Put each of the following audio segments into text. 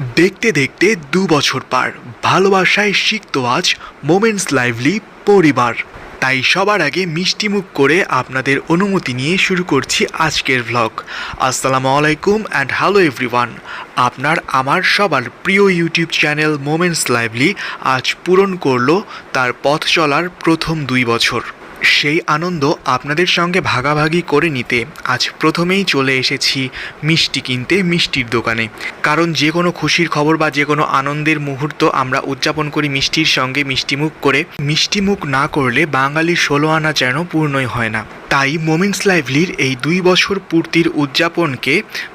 দেখতে দেখতে দু বছর পার। ভালোবাসায় শিখতো আজ মোমেন্টস লাইভলি পরিবার। তাই সবার আগে মিষ্টিমুখ করে আপনাদের অনুমতি নিয়ে শুরু করছি আজকের ভ্লগ আসসালামু আলাইকুম অ্যান্ড হ্যালো এভরিওয়ান আপনার আমার সবার প্রিয় ইউটিউব চ্যানেল মোমেন্টস লাইভলি আজ পূরণ করল তার পথ চলার প্রথম দুই বছর। সেই আনন্দ আপনাদের সঙ্গে ভাগাভাগি করে নিতে আজ প্রথমেই চলে এসেছি মিষ্টি কিনতে মিষ্টির দোকানে। কারণ যে কোনো খুশির খবর বা যে কোনো আনন্দের মুহূর্ত আমরা উদযাপন করি মিষ্টির সঙ্গে মিষ্টিমুখ করে। মিষ্টিমুখ না করলে বাঙালির ষোলো আনা যেন পূর্ণই হয় না। তাই মোমেন্টস লাইভলির এই দুই বছর পূর্তির উদযাপনকে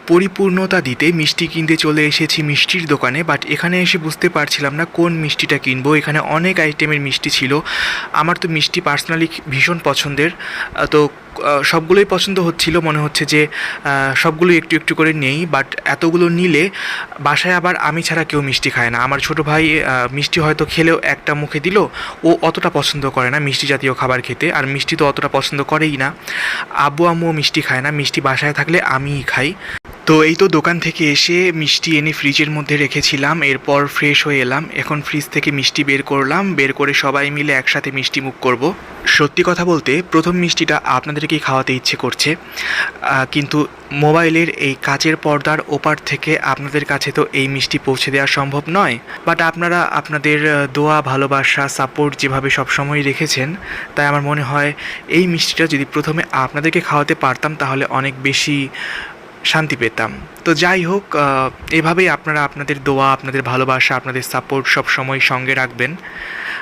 পরিপূর্ণতা দিতে মিষ্টি কিনতে চলে এসেছি মিষ্টির দোকানে বাট এখানে এসে বুঝতে পারছিলাম না কোন মিষ্টিটা কিনবো। এখানে অনেক আইটেমের মিষ্টি ছিল। আমার তো মিষ্টি পার্সোনালি ভীষণ পছন্দের। তো সবগুলোই পছন্দ হচ্ছিল। মনে হচ্ছে যে সবগুলোই একটু একটু করে নেই বাট এতগুলো নিলে বাসায় আবার আমি ছাড়া কেউ মিষ্টি খায় না। আমার ছোট ভাই মিষ্টি হয়তো খেলেও একটা মুখে দিল, ও অতটা পছন্দ করে না মিষ্টি জাতীয় খাবার খেতে। আর মিষ্টি তো অতটা পছন্দ করেই না। আব্বু আম্মুও মিষ্টি খায় না মিষ্টি বাসায় থাকলে আমিই খাই। তো এই তো দোকান থেকে এসে মিষ্টি এনে ফ্রিজের মধ্যে রেখেছিলাম, এরপর ফ্রেশ হয়ে এলাম। এখন ফ্রিজ থেকে মিষ্টি বের করলাম, বের করে সবাই মিলে একসাথে মিষ্টি মুখ করব। সত্যি কথা বলতে, প্রথম মিষ্টিটা আপনাদেরকেই খাওয়াতে ইচ্ছে করছে। কিন্তু মোবাইলের এই কাচের পর্দার ওপার থেকে আপনাদের কাছে তো এই মিষ্টি পৌঁছে দেওয়া সম্ভব নয়। বাট আপনারা, আপনাদের দোয়া, ভালোবাসা সাপোর্ট যেভাবে সবসময় রেখেছেন, তাই আমার মনে হয় এই মিষ্টিটা যদি প্রথমে আপনাদেরকে খাওয়াতে পারতাম, তাহলে অনেক বেশি শান্তি পেতাম। তো যাই হোক এভাবেই আপনারা আপনাদের দোয়া, আপনাদের ভালোবাসা, আপনাদের সাপোর্ট সব সময় সঙ্গে রাখবেন।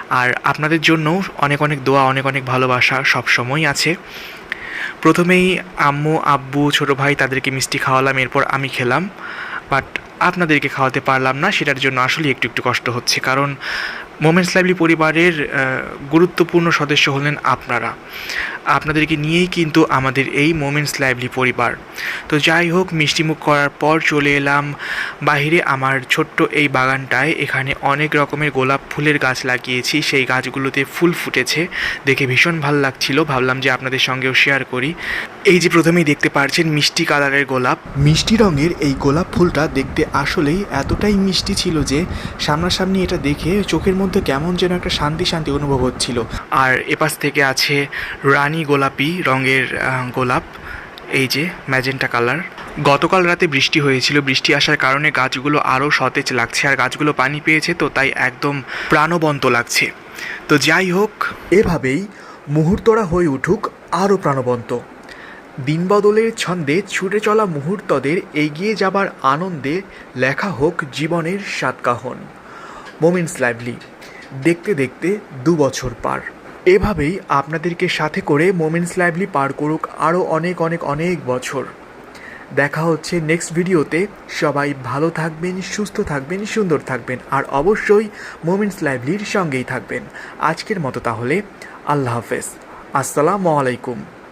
আর আপনাদের জন্য অনেক অনেক দোয়া, অনেক অনেক ভালোবাসা সব সময় আছে। প্রথমেই আম্মু, আব্বু, ছোটো ভাই তাদেরকে মিষ্টি খাওয়ালাম, এরপর আমি খেলাম। বাট আপনাদেরকে খাওয়াতে পারলাম না, সেটার জন্য আসলে একটু একটু কষ্ট হচ্ছে। কারণ মোমেন্টস লাইভলি পরিবারের গুরুত্বপূর্ণ সদস্য হলেন আপনারা। আপনাদেরকে নিয়েই কিন্তু আমাদের এই মোমেন্টস লাইভলি পরিবার। তো যাই হোক, মিষ্টিমুখ করার পর চলে এলাম বাইরে আমার ছোট্ট এই বাগানটায়। এখানে অনেক রকমের গোলাপ ফুলের গাছ লাগিয়েছি। সেই গাছগুলোতে ফুল ফুটেছে। দেখে ভীষণ ভালো লাগছিল। ভাবলাম যে আপনাদের সঙ্গেও শেয়ার করি। এই যে প্রথমেই দেখতে পারছেন মিষ্টি কালারের গোলাপ। মিষ্টি রঙের এই গোলাপ ফুলটা দেখতে আসলেই এতটাই মিষ্টি ছিল যে সামনাসামনি এটা দেখে চোখের মধ্যে কেমন যেন একটা শান্তি শান্তি অনুভব হচ্ছিল। আর এপাশ থেকে আছে রানী গোলাপি রঙের গোলাপ। এই যে ম্যাজেন্টা কালার। গতকাল রাতে বৃষ্টি হয়েছিল। বৃষ্টি আসার কারণে গাছগুলো আরও সতেজ লাগছে আর গাছগুলো পানি পেয়েছে, তো তাই একদম প্রাণবন্ত লাগছে। তো যাই হোক, এভাবেই মুহূর্তরা হয়ে উঠুক আরও প্রাণবন্ত। দিনবদলের ছন্দে ছুটে চলা মুহূর্তদের এগিয়ে যাবার আনন্দে লেখা হোক জীবনের সাতকাহন। Moments lively. দেখতে দেখতে দু বছর পার। এভাবেই আপনাদেরকে সাথে করে মোমেন্টস লাইভলি পার করুক আরও অনেক অনেক অনেক বছর। দেখা হচ্ছে নেক্সট ভিডিওতে সবাই ভালো থাকবেন, সুস্থ থাকবেন, সুন্দর থাকবেন, আর অবশ্যই মোমেন্টস লাইভলির সঙ্গেই থাকবেন। আজকের মতো তাহলে, আল্লাহ হাফেজ। আসসালামু আলাইকুম।